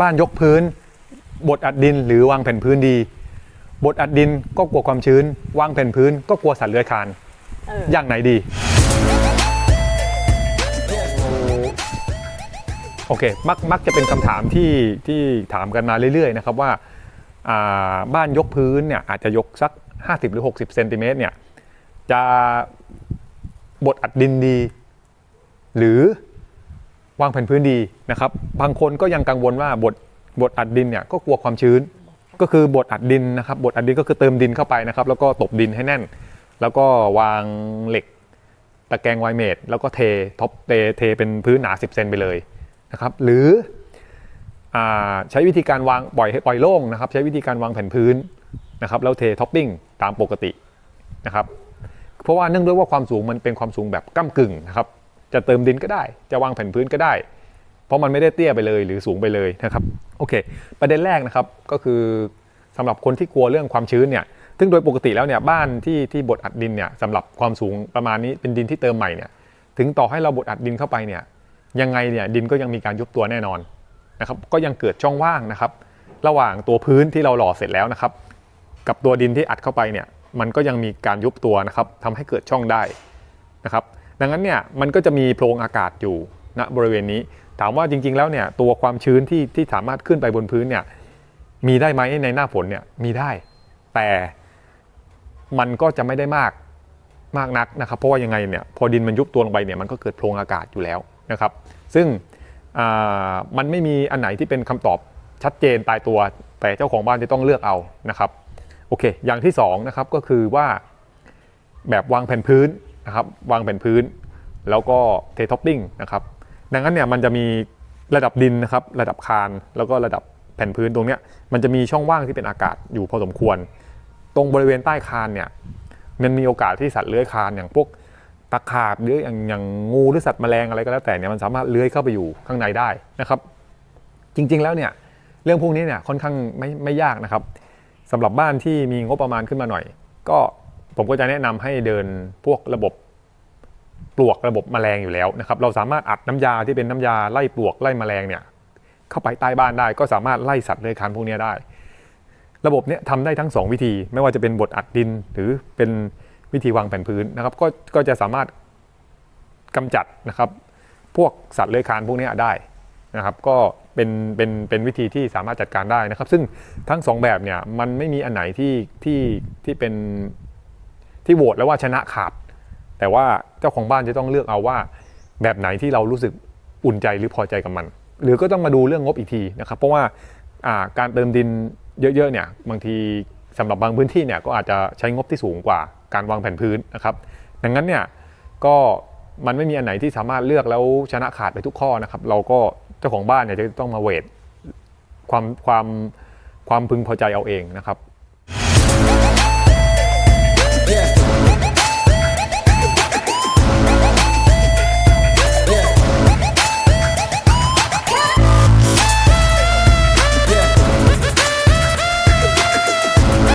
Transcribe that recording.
บ้านยกพื้น บดอัดดินหรือวางแผ่นพื้นดี บดอัดดินก็กลัวความชื้น วางแผ่นพื้นก็กลัวสัตว์เลื้อยคลานเอออย่างไหนดี โอเคมักมักจะเป็นคำถามที่ที่ถามกันมาเรื่อยๆนะครับว่าอ่าบ้านยกพื้นเนี่ยอาจจะยกสัก 50 หรือ 60เซนติเมตรเนี่ยจะบดอัดดินดี หรือ วางแผ่นพื้นดีนะครับ บางคนก็ยังกังวลว่าบดบดอัดดินเนี่ยก็กลัวความชื้น ก็คือบดอัดดินนะครับบดอัดดินก็คือเติมดินเข้าไปนะครับ แล้วก็ตบดินให้แน่น แล้วก็วางเหล็กตะแกรงไวเมดแล้วก็เทท็อปเทเทเป็นพื้นหนา 10 เซนไปเลยนะครับ หรืออใช้วิธีการวางปล่อยให้ปล่อยโล่งนะครับ ใช้วิธีการวางแผ่นพื้นนะครับแล้วเทท็อปปิ้งตามปกตินะครับ เพราะว่าเนื่องด้วยว่าความสูงมันเป็นความสูงแบบก้ากึ่งนะครับ จะเติมดินก็ได้ จะวางแผ่นพื้นก็ได้ เพราะมันไม่ได้เตี้ยไปเลยหรือสูงไปเลยนะครับโอเค ประเด็นแรกนะครับก็คือสำหรับคนที่กลัวเรื่องความชื้นเนี่ยซึ่งโดยปกติแล้วเนี่ยบ้านที่ที่บดอัดดินเนี่ยสำหรับความสูงประมาณนี้เป็นดินที่เติมใหม่เนี่ยถึงต่อให้เราบดอัดดินเข้าไปเนี่ยยังไงเนี่ยดินก็ยังมีการยุบตัวแน่นอนนะครับก็ยังเกิดช่องว่างนะครับ ระหว่างตัวพื้นที่เราหล่อเสร็จแล้วนะครับ กับตัวดินที่อัดเข้าไปเนี่ยมันก็ยังมีการยุบตัวนะครับทำให้เกิดช่องได้นะครับ ดังนั้นเนี่ยมันก็จะมีโพรงอากาศอยู่ณบริเวณนี้ ถามว่าจริง ๆ แล้วเนี่ยตัวความชื้นที่ที่สามารถขึ้นไปบนพื้นเนี่ยมีได้ไหมในหน้าฝนเนี่ยมีได้ แต่มันก็จะไม่ได้มากมากนักนะครับเพราะว่ายังไงเนี่ยพอดินมันยุบตัวลงไปเนี่ยมันก็เกิดโพรงอากาศอยู่แล้วนะครับ ซึ่งมันไม่มีอันไหนที่เป็นคำตอบชัดเจนตายตัว แต่เจ้าของบ้านจะต้องเลือกเอานะครับโอเค อย่างที่สองนะครับก็คือว่าแบบวางแผ่นพื้น นะครับวางแผ่นพื้น แล้วก็เทท็อปปิ้งนะครับดังนั้นเนี่ยมันจะมีระดับดินนะครับระดับคานแล้วก็ระดับแผ่นพื้นตรงเนี้ยมันจะมีช่องว่างที่เป็นอากาศอยู่พอสมควร ตรงบริเวณใต้คานเนี่ยมันมีโอกาสที่สัตว์เลื้อยคานอย่างพวกตะขาบหรืออย่างอย่างงูหรือสัตว์แมลงอะไรก็แล้วแต่เนี่ยมันสามารถเลื้อยเข้าไปอยู่ข้างในได้นะครับ จริงๆแล้วเนี่ยเรื่องพวกนี้เนี่ยค่อนข้างไม่ไม่ยากนะครับสำหรับบ้านที่มีงบประมาณขึ้นมาหน่อย ก็ ผมก็จะแนะนำให้เดินพวกระบบปลวกระบบแมลงอยู่แล้วนะครับ เราสามารถอัดน้ำยาที่เป็นน้ำยาไล่ปลวกไล่แมลงเนี่ยเข้าไปใต้บ้านได้ก็สามารถไล่สัตว์เลื้อยคลานพวกนี้ได้ ระบบเนี้ยทำได้ทั้ง 2 วิธี ไม่ว่าจะเป็นบดอัดดินหรือเป็นวิธีวางแผ่นพื้นนะครับ ก็ก็จะสามารถกำจัดนะครับ พวกสัตว์เลื้อยคลานพวกนี้ได้นะครับ ก็เป็นเป็นเป็นวิธีที่สามารถจัดการได้นะครับ ซึ่งทั้งสองแบบเนี่ยมันไม่มีอันไหนที่ที่ที่เป็น ที่โหวตแล้วว่าชนะขาด แต่ว่าเจ้าของบ้านจะต้องเลือกเอาว่า แบบไหนที่เรารู้สึกอุ่นใจหรือพอใจกับมัน หรือก็ต้องมาดูเรื่องงบอีกทีนะครับเพราะว่าาการเติมดินเยอะๆเนี่ยบางทีสำหรับบางพื้นที่เนี่ยก็อาจจะใช้งบที่สูงกว่าการวางแผ่นพื้นนะครับ ดังนั้นเนี่ยก็มันไม่มีอันไหนที่สามารถเลือกแล้วชนะขาดไปทุกข้อนะครับ เราก็เจ้าของบ้านเนี่ยจะต้องมาเวทความความความพึงพอใจเอาเองนะครับ